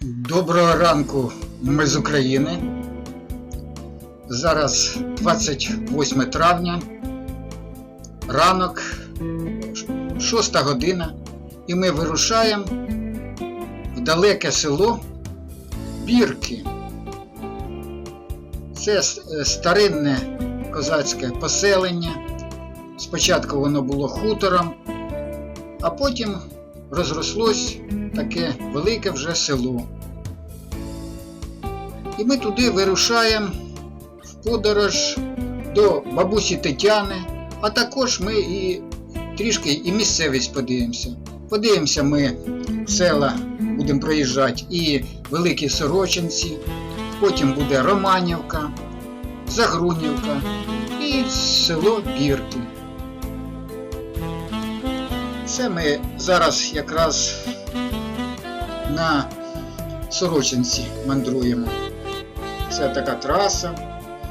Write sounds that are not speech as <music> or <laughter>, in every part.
Доброго ранку, ми з України. Зараз 28 травня, ранок, 6 година, і ми вирушаємо в далеке село Бірки. Це е, старинне козацьке поселення. Спочатку воно було хутором, а потім розрослось таке велике вже село. І ми туди вирушаємо в подорож до бабусі Тетяни, а також ми і трішки і місцевість подивимося. Подивимося ми села, будемо проїжджати і Великі Сорочинці, потім буде Романівка, Загрунівка і село Бірки. Це ми зараз якраз на Сорочинці мандруємо. Це така траса.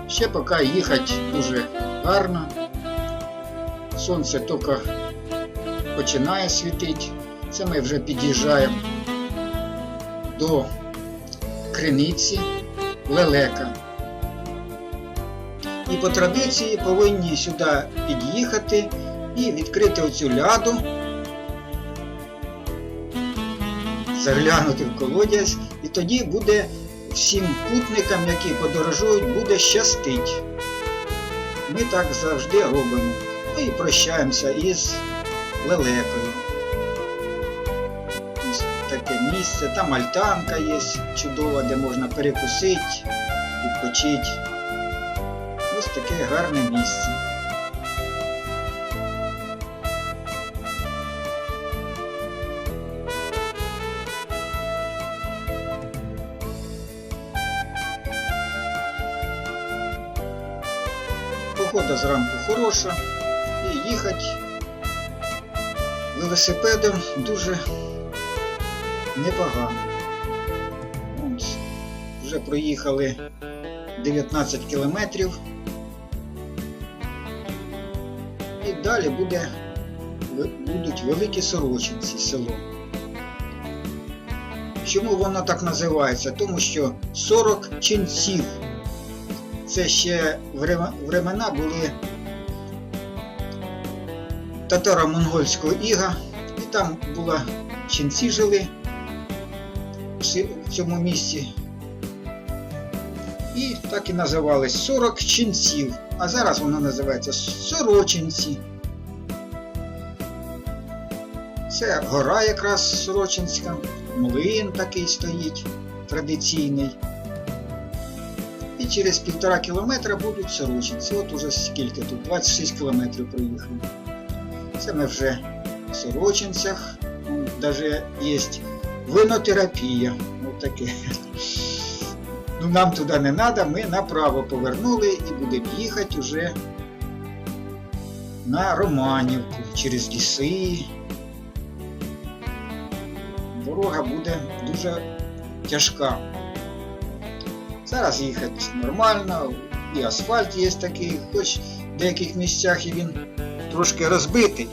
Ще поки їхати дуже гарно. Сонце тільки починає світити. Це ми вже під'їжджаємо до криниці Лелека. І по традиції повинні сюди під'їхати і відкрити оцю ляду, заглянути в колодязь, і тоді буде всім путникам, які подорожують, буде щастить. Ми так завжди робимо. Ну і прощаємося із лелекою. Ось таке місце, там альтанка є чудова, де можна перекусити, відпочити. Ось таке гарне місце. Погода зранку хороша і їхати велосипедом дуже непогано. Ось, вже проїхали 19 кілометрів. І далі буде, будуть великі сорочинці село. Чому воно так називається? Тому що 40 ченців. Це ще времена, були татаро-монгольського іга, і там була ченці жили в в цьому місці. І так і називались 40 ченців, а зараз воно називається Сорочинці. Це гора якраз Сорочинська, млин такий стоїть традиційний. Через півтора кілометра будуть Сорочинці. От уже скільки тут? 26 кілометрів проїхали. Це ми вже в Сорочинцях. Навіть є винотерапія. От таке. Ну, нам туди не треба, ми направо повернули і будемо їхати вже на Романівку через ліси. Дорога буде дуже тяжка. Зараз їхати нормально, і асфальт є такий, хоч в деяких місцях і він трошки розбитий,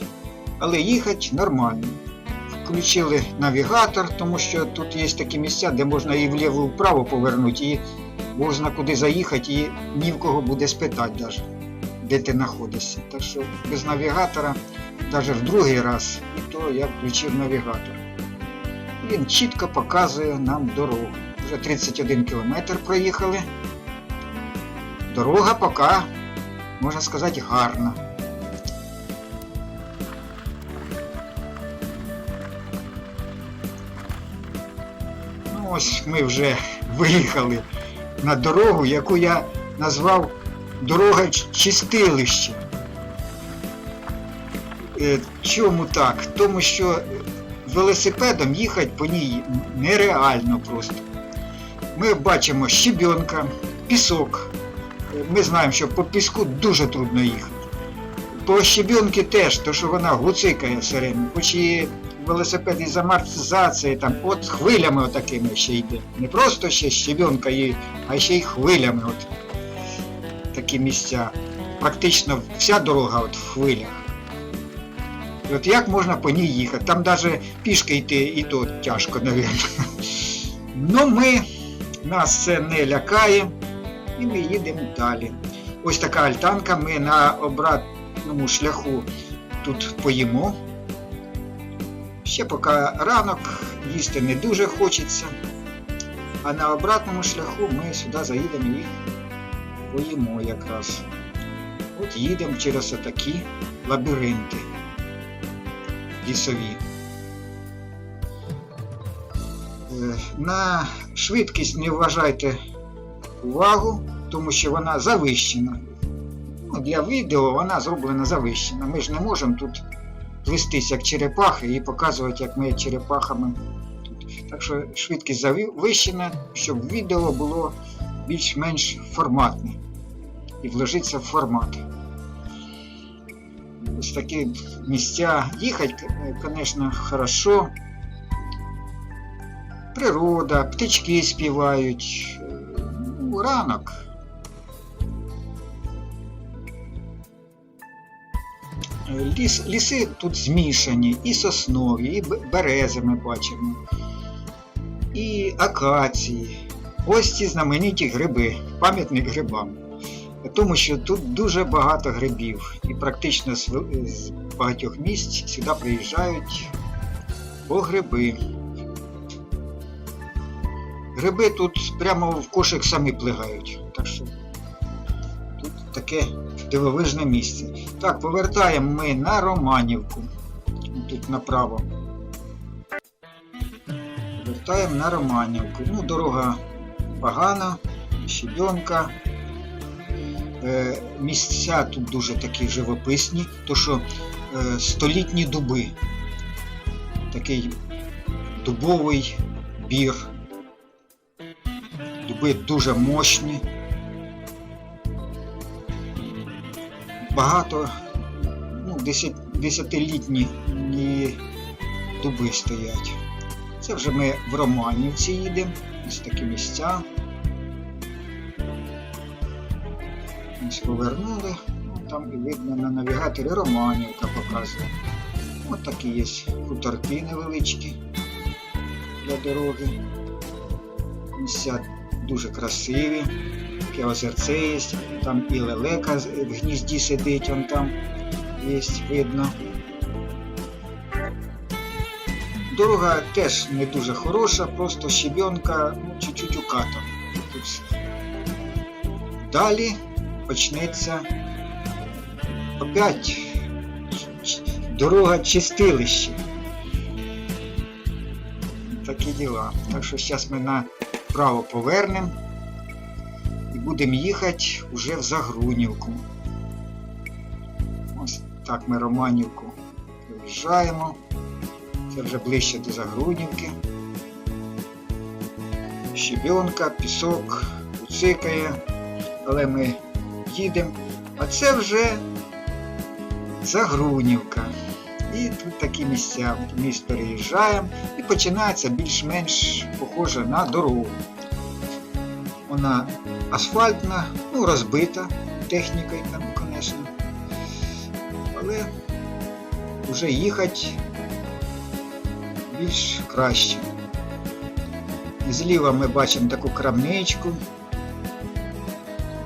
але їхати нормально. Включили навігатор, тому що тут є такі місця, де можна і вліво, і вправо повернути, і можна куди заїхати, і ні в кого буде спитати навіть, де ти знаходишся. Так що без навігатора, навіть в другий раз, то я включив навігатор. Він чітко показує нам дорогу. Вже 31 кілометр проїхали. Дорога поки, можна сказати, гарна. Ну ось ми вже виїхали на дорогу, яку я назвав дорога чистилище. Чому так? Тому що велосипедом їхати по ній нереально просто. Ми бачимо щебенка, пісок. Ми знаємо, що по піску дуже трудно їхати. По щебенки теж, то що вона гуцикає все время, хоч і велосипед із амортизації, там, от хвилями отакими ще йде. Не просто ще щебенка, є, а ще й хвилями. От. Такі місця. Практично вся дорога от в хвилях. І от як можна по ній їхати? Там навіть пішки йти і то тяжко, мабуть. Ну, ми, нас це не лякає, і ми їдемо далі. Ось така альтанка, ми на обратному шляху тут поїмо. Ще поки ранок, їсти не дуже хочеться. А на обратному шляху ми сюди заїдемо і поїмо якраз. От їдемо через отакі лабіринти лісові. На швидкість не вважайте увагу, тому що вона завищена. Ну, для відео вона зроблена завищена. Ми ж не можемо тут плестись як черепахи і показувати, як ми черепахами тут. Так що швидкість завищена, щоб відео було більш-менш форматне і вложитися в формат. Ось такі місця їхати, звісно, хорошо. Природа, птички співають. Ну, ранок. Ліс, ліси тут змішані, і соснові, і берези ми бачимо, і акації. Ось ці знамениті гриби, пам'ятник грибам. Тому що тут дуже багато грибів, і практично з, багатьох місць сюди приїжджають по гриби. Гриби тут прямо в кошик самі плигають. Так що тут таке дивовижне місце. Так, повертаємо ми на Романівку. Тут направо. Повертаємо на Романівку. Ну, дорога погана, щебенка. Е, місця тут дуже такі живописні, то що е, столітні дуби. Такий дубовий бір. Дуби дуже мощні. Багато, ну, десятилітні дуби стоять. Це вже ми в Романівці їдемо. Ось такі місця. Ось повернули, ну, там і видно на навігаторі Романівка показує. Ось такі є хуторки невеличкі для дороги. Місця дуже красиві. Таке озерце є, там і лелека в гнізді сидить, он там є, видно. Дорога теж не дуже хороша, просто щебенка, ну, чуть-чуть укатом. Далі почнеться опять дорога чистилище. Такі діла. Так що зараз ми направо повернемо і будемо їхати вже в Загрунівку. Ось так ми Романівку виїжджаємо. Це вже ближче до Загрунівки. Щебенка, пісок, уцикає, але ми їдемо. А це вже Загрунівка. І тут такі місця. Міст переїжджаємо і починається більш-менш похоже на дорогу. Вона асфальтна, ну розбита технікою там, звісно. Але вже їхати більш краще. Зліва ми бачимо таку крамничку.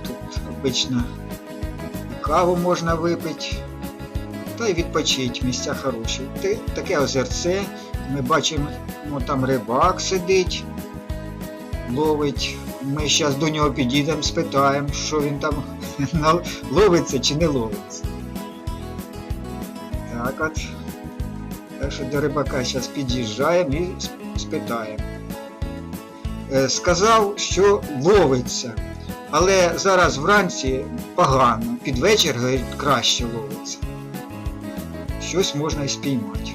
Тут обично каву можна випити, та й відпочити, місця хороші. Таке озерце. Ми бачимо, ну, там рибак сидить, ловить. Ми зараз до нього підійдемо, спитаємо, що він там <laughs> ловиться чи не ловиться. Так от. Так що до рибака зараз під'їжджаємо і спитаємо. Е, Сказав, що ловиться, але зараз вранці погано, під вечір говорить, краще ловиться. Щось можна і спіймати.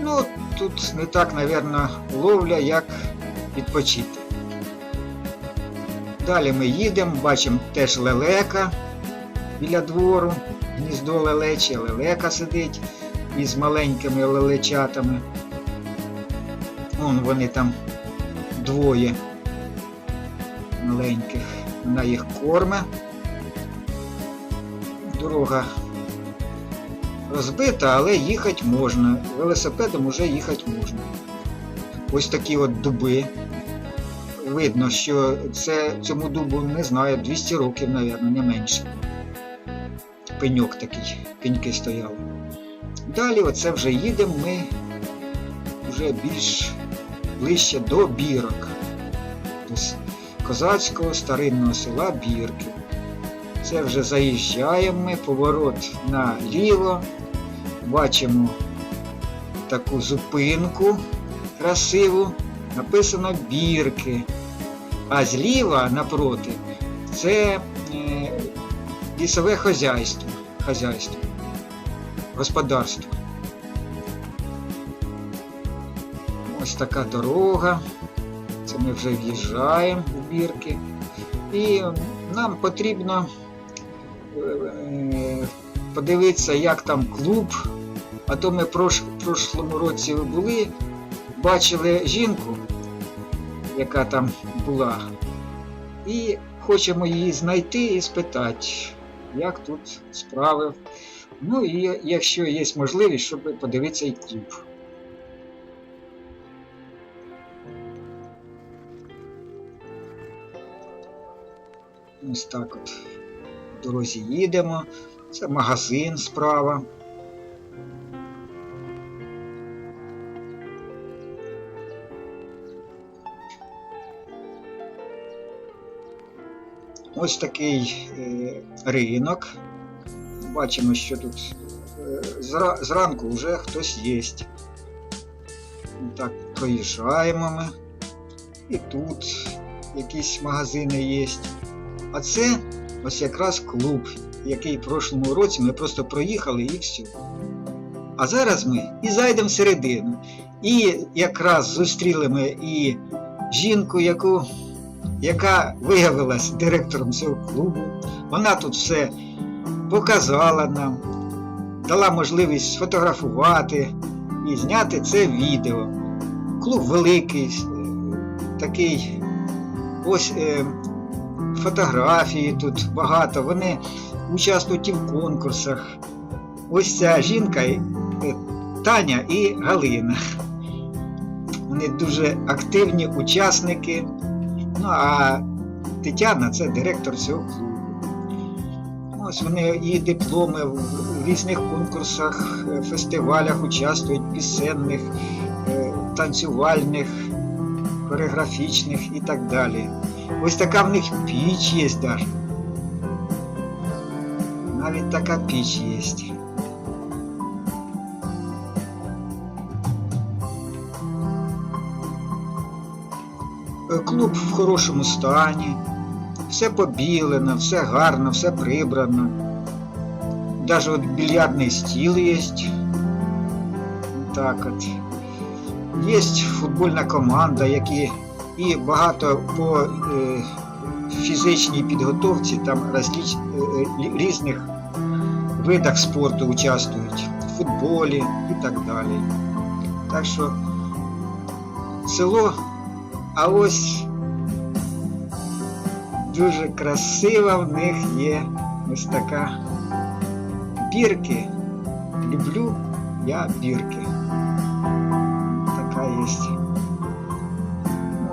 Ну, тут не так, мабуть, ловля, як відпочити. Далі ми їдемо, бачимо теж лелека біля двору, гніздо лелече, лелека сидить із маленькими лелечатами. Вон вони там двоє маленьких. Вона їх корме. Дорога розбита, але їхати можна. Велосипедом уже їхати можна. ось такі от дуби. Видно, що це цьому дубу не знаю, 200 років, мабуть, не менше. Пеньок такий, пеньки стояли. Далі оце вже їдемо ми вже більш ближче до бірок. До козацького старинного села Бірки. Це вже заїжджаємо ми, поворот наліво. Бачимо таку зупинку красиву. Написано бірки. А зліва напроти це е, лісове хазяйство. хазяйство, господарство. Ось така дорога. Це ми вже в'їжджаємо в бірки. І нам потрібно е, подивитися, як там клуб. А то ми в прош- прошлому році були, бачили жінку, яка там була, і хочемо її знайти і спитати, як тут справи. Ну і якщо є можливість, щоб подивитися і клуб. Ось так от в дорозі їдемо. Це магазин справа. Ось такий е, ринок. Бачимо, що тут е, зра- зранку вже хтось є. Так, проїжджаємо ми. І тут якісь магазини є. А це ось якраз клуб, який в прошлому році ми просто проїхали і все. А зараз ми і зайдемо всередину. І якраз зустріли ми і жінку, яку, яка виявилась директором цього клубу. Вона тут все показала нам, дала можливість сфотографувати і зняти це відео. Клуб великий, е, такий ось е, фотографії тут багато, вони участвують і в конкурсах. Ось ця жінка е, Таня і Галина. Вони дуже активні учасники. Ну а Тетяна це директор цього клубу. Ось вони її дипломи в різних конкурсах, е, фестивалях участвують, пісенних, е, танцювальних, хореографічних і так далі. Ось така в них піч є даже. Навіть така піч є. Клуб в хорошому стані, все побілено, все гарно, все прибрано. Даже от більярдний стіл є. Так от. Є футбольна команда, які і багато по е, фізичній підготовці там розліч, е, е, різних видах спорту участвують, в футболі і так далі. Так що село, а ось дуже красива в них є ось така бірки. Люблю я бірки. Така є.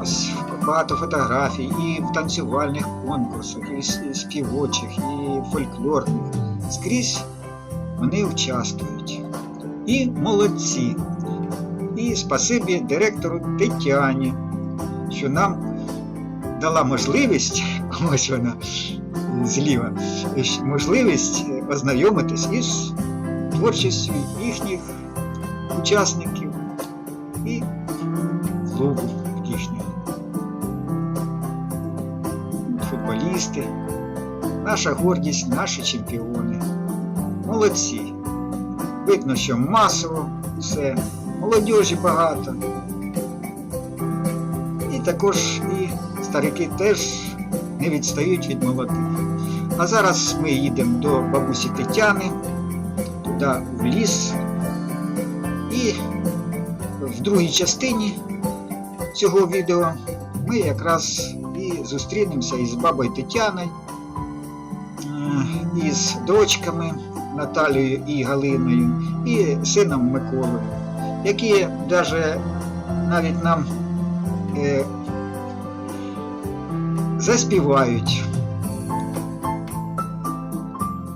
Ось багато фотографій і в танцювальних конкурсах, і співочих, і фольклорних. Скрізь вони участвують. І молодці. І спасибі директору Тетяні, що нам дала можливість, <laughs> ось вона зліва, можливість ознайомитись із творчістю їхніх учасників і клубу їхнього. Футболісти, наша гордість, наші чемпіони. Молодці. Видно, що масово все, молодіжі багато. Також і старики теж не відстають від молодих. А зараз ми їдемо до бабусі Тетяни, туди в ліс. І в другій частині цього відео ми якраз і зустрінемося із бабою Тетяною, е, із дочками Наталією і Галиною, і сином Миколою, які навіть навіть нам е, заспівають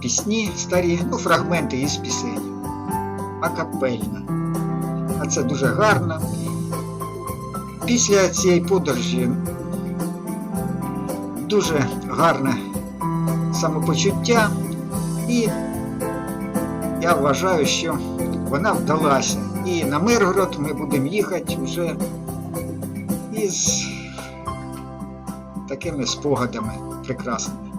пісні старі, ну, фрагменти із пісень. Акапельно. А це дуже гарно. Після цієї подорожі дуже гарне самопочуття, і я вважаю, що вона вдалася. І на Миргород ми будемо їхати вже із такими спогадами прекрасними.